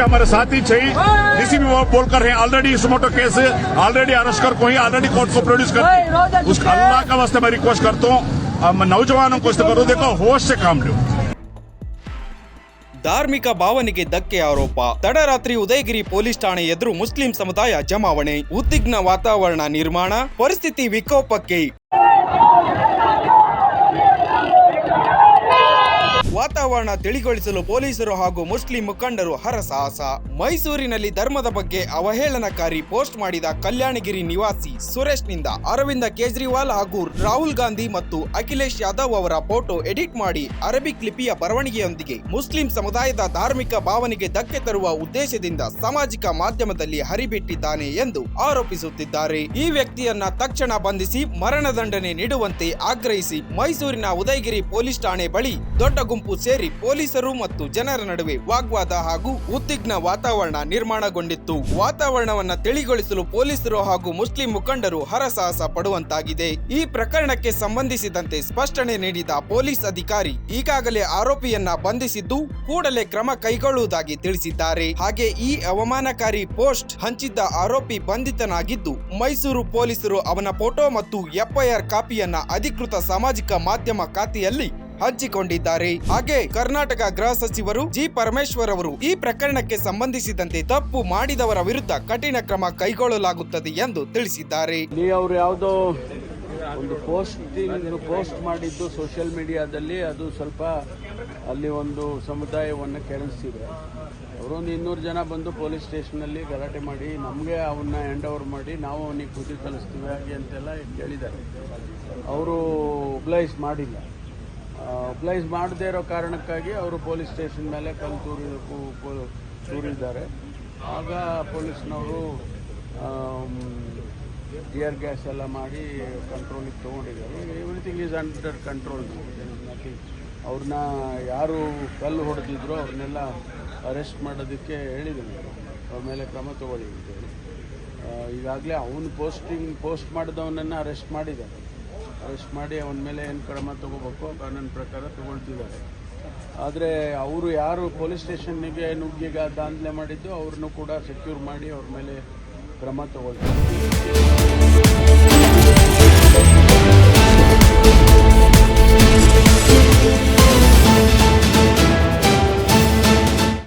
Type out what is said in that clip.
हमारे साथी चाहिए डीसीपी बोलकर हैं already suo motu case already arrest कर कोई ऑलरेडी कोर्ट को प्रोड्यूस कर उस अल्लाह का वास्ते मैं रिक्वेस्ट करता हूँ हम नौजवानों को इस करो देखो होश से काम लो ಧಾರ್ಮಿಕ ಭಾವನೆಗೆ ಧಕ್ಕೆ ಆರೋಪ ತಡರಾತ್ರಿ ಉದಯಗಿರಿ ಪೊಲೀಸ್ ಠಾಣೆ ಎದುರು ಮುಸ್ಲಿಂ ಸಮುದಾಯ ಜಮಾವಣೆ ಉದ್ವಿಗ್ನ ವಾತಾವರಣ ನಿರ್ಮಾಣ ಪರಿಸ್ಥಿತಿ ವಿಕೋಪಕ್ಕೆ ವಾತಾವರಣ ತಿಳಿಗೊಳಿಸಲು ಪೊಲೀಸರು ಹಾಗೂ ಮುಸ್ಲಿಂ ಮುಖಂಡರು ಹರಸಾಹಸ. ಮೈಸೂರಿನಲ್ಲಿ ಧರ್ಮದ ಬಗ್ಗೆ ಅವಹೇಳನಕಾರಿ ಪೋಸ್ಟ್ ಮಾಡಿದ ಕಲ್ಯಾಣಗಿರಿ ನಿವಾಸಿ ಸುರೇಶ್ನಿಂದ ಅರವಿಂದ ಕೇಜ್ರಿವಾಲ್ ಹಾಗೂ ರಾಹುಲ್ ಗಾಂಧಿ ಮತ್ತು ಅಖಿಲೇಶ್ ಯಾದವ್ ಅವರ ಫೋಟೋ ಎಡಿಟ್ ಮಾಡಿ ಅರಬಿಕ್ ಲಿಪಿಯ ಬರವಣಿಗೆಯೊಂದಿಗೆ ಮುಸ್ಲಿಂ ಸಮುದಾಯದ ಧಾರ್ಮಿಕ ಭಾವನೆಗೆ ಧಕ್ಕೆ ತರುವ ಉದ್ದೇಶದಿಂದ ಸಾಮಾಜಿಕ ಮಾಧ್ಯಮದಲ್ಲಿ ಹರಿಬಿಟ್ಟಿದ್ದಾನೆ ಎಂದು ಆರೋಪಿಸುತ್ತಿದ್ದಾರೆ. ಈ ವ್ಯಕ್ತಿಯನ್ನ ತಕ್ಷಣ ಬಂಧಿಸಿ ಮರಣದಂಡನೆ ನೀಡುವಂತೆ ಆಗ್ರಹಿಸಿ ಮೈಸೂರಿನ ಉದಯಗಿರಿ ಪೊಲೀಸ್ ಠಾಣೆ ಬಳಿ ದೊಡ್ಡ ಗುಂಪು ಸೇರಿ ಪೊಲೀಸರು ಮತ್ತು ಜನರ ನಡುವೆ ವಾಗ್ವಾದ ಹಾಗೂ ಉದ್ವಿಗ್ನ ವಾತಾವರಣ ನಿರ್ಮಾಣಗೊಂಡಿತ್ತು. ವಾತಾವರಣವನ್ನ ತಿಳಿಗೊಳಿಸಲು ಪೊಲೀಸರು ಹಾಗೂ ಮುಸ್ಲಿಂ ಮುಖಂಡರು ಹರಸಾಹಸ ಪಡುವಂತಾಗಿದೆ. ಈ ಪ್ರಕರಣಕ್ಕೆ ಸಂಬಂಧಿಸಿದಂತೆ ಸ್ಪಷ್ಟನೆ ನೀಡಿದ ಪೊಲೀಸ್ ಅಧಿಕಾರಿ ಈಗಾಗಲೇ ಆರೋಪಿಯನ್ನ ಬಂಧಿಸಿದ್ದು ಕೂಡಲೇ ಕ್ರಮ ಕೈಗೊಳ್ಳುವುದಾಗಿ ತಿಳಿಸಿದ್ದಾರೆ. ಹಾಗೆ ಈ ಅವಮಾನಕಾರಿ ಪೋಸ್ಟ್ ಹಂಚಿದ್ದ ಆರೋಪಿ ಬಂಧಿತನಾಗಿದ್ದು ಮೈಸೂರು ಪೊಲೀಸರು ಅವನ ಫೋಟೋ ಮತ್ತು ಎಫ್ಐಆರ್ ಕಾಪಿಯನ್ನ ಅಧಿಕೃತ ಸಾಮಾಜಿಕ ಮಾಧ್ಯಮ ಖಾತೆಯಲ್ಲಿ ಹಂಚಿಕೊಂಡಿದ್ದಾರೆ. ಹಾಗೆ ಕರ್ನಾಟಕ ಗೃಹ ಸಚಿವರು ಜಿ ಪರಮೇಶ್ವರ್ ಅವರು ಈ ಪ್ರಕರಣಕ್ಕೆ ಸಂಬಂಧಿಸಿದಂತೆ ತಪ್ಪು ಮಾಡಿದವರ ವಿರುದ್ಧ ಕಠಿಣ ಕ್ರಮ ಕೈಗೊಳ್ಳಲಾಗುತ್ತದೆ ಎಂದು ತಿಳಿಸಿದ್ದಾರೆ. ಅವರು ಯಾವುದೋ ಒಂದು ಪೋಸ್ಟಿಂಗ್ ಪೋಸ್ಟ್ ಮಾಡಿದ್ದು ಸೋಷಿಯಲ್ ಮೀಡಿಯಾದಲ್ಲಿ ಅದು ಸ್ವಲ್ಪ ಅಲ್ಲಿ ಒಂದು ಸಮುದಾಯವನ್ನು ಕೆರಳಿಸಿದೆ ಅವರೊಂದು ಇನ್ನೂರು ಜನ ಬಂದು ಪೊಲೀಸ್ ಸ್ಟೇಷನಲ್ಲಿ ಗಲಾಟೆ ಮಾಡಿ, ನಮಗೆ ಅವನ್ನ ಹ್ಯಾಂಡ್ ಓವರ್ ಮಾಡಿ, ನಾವು ಅವನಿಗೆ ಬುದ್ಧಿ ಕಲಿಸ್ತೀವಿ ಹಾಗೆ ಅಂತೆಲ್ಲ ಕೇಳಿದ್ದಾರೆ ಅವರು ಒಬ್ಲೈಸ್ ಮಾಡಿಲ್ಲ. ಒಬ್ಲೈಸ್ ಮಾಡದೇ ಇರೋ ಕಾರಣಕ್ಕಾಗಿ ಅವರು ಪೊಲೀಸ್ ಸ್ಟೇಷನ್ ಮೇಲೆ ಕಲ್ಲು ತೂರಿ ತೂರಿದ್ದಾರೆ ಆಗ ಪೊಲೀಸ್ನವರು ಟಿಯರ್ ಗ್ಯಾಸ್ ಎಲ್ಲ ಮಾಡಿ ಕಂಟ್ರೋಲಿಗೆ ತೊಗೊಂಡಿದ್ದಾರೆ. ಎವ್ರಿಥಿಂಗ್ ಈಸ್ ಅಂಡರ್ ಕಂಟ್ರೋಲ್ ಅವ್ರನ್ನ ಯಾರು ಕಲ್ಲು ಹೊಡೆದಿದ್ರು ಅವ್ರನ್ನೆಲ್ಲ ಅರೆಸ್ಟ್ ಮಾಡೋದಕ್ಕೆ ಹೇಳಿದ್ದೀನಿ ಅವ್ರ ಮೇಲೆ ಕ್ರಮ ತಗೊಳ್ಳಿ ಅಂತೇಳಿ ಈಗಾಗಲೇ ಅವನು ಪೋಸ್ಟಿಂಗ್ ಪೋಸ್ಟ್ ಮಾಡಿದವನನ್ನು ಅರೆಸ್ಟ್ ಮಾಡಿದ್ದಾರೆ. ಅರೆಸ್ಟ್ ಮಾಡಿ ಅವನ ಮೇಲೆ ಏನು ಕ್ರಮ ತಗೋಬೇಕು ಕಾನೂನು ಪ್ರಕಾರ ತಗೊಳ್ತಿದ್ದಾರೆ. ಆದರೆ ಅವರು ಯಾರು ಪೊಲೀಸ್ ಸ್ಟೇಷನ್ನಿಗೆ ನುಗ್ಗಿಗ ದಾಂಧಲೆ ಮಾಡಿದ್ದು ಅವ್ರನ್ನೂ ಕೂಡ ಸೆಕ್ಯೂರ್ ಮಾಡಿ ಅವ್ರ ಮೇಲೆ ಕ್ರಮ ತಗೊಳ್ತಾರೆ.